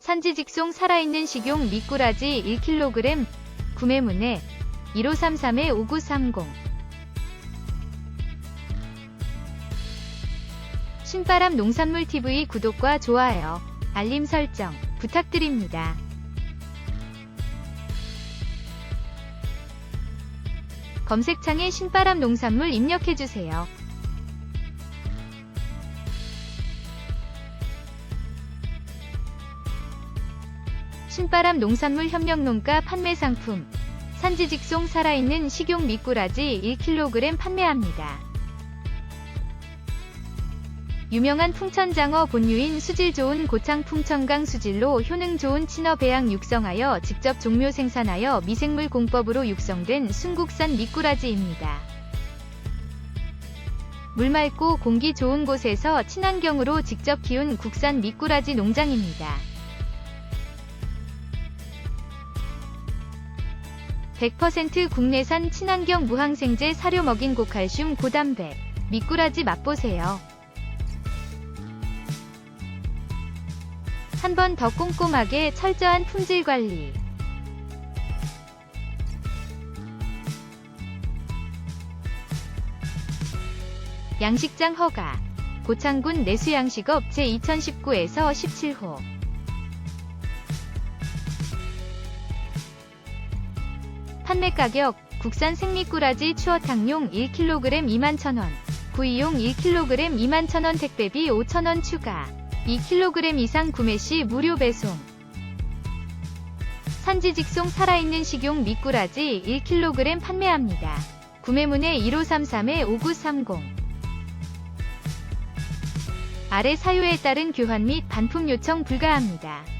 산지 직송 살아있는 식용 미꾸라지 1kg 구매 문의 1533-5930 신바람 농산물 TV 구독과 좋아요, 알림 설정 부탁드립니다. 검색창에 신바람 농산물 입력해주세요. 신바람 농산물 협력농가 판매 상품 산지 직송 살아있는 식용 미꾸라지 1kg 판매합니다. 유명한 풍천장어 본류인 수질 좋은 고창 풍천강 수질로 효능 좋은 친어 배양 육성하여 직접 종묘 생산하여 미생물 공법으로 육성된 순국산 미꾸라지입니다. 물 맑고 공기 좋은 곳에서 친환경으로 직접 키운 국산 미꾸라지 농장입니다. 100% 국내산 친환경 무항생제 사료 먹인 고칼슘 고단백 미꾸라지 맛보세요. 한 번 더 꼼꼼하게 철저한 품질 관리. 양식장 허가. 고창군 내수양식업 제2019에서 17호. 판매 가격 국산 생미꾸라지 추어탕용 1kg 21,000원, 구이용 1kg 21,000원 택배비 5,000원 추가. 2kg 이상 구매 시 무료 배송. 산지 직송 살아있는 식용 미꾸라지 1kg 판매합니다. 구매문의 1533-5930 아래 사유에 따른 교환 및 반품 요청 불가합니다.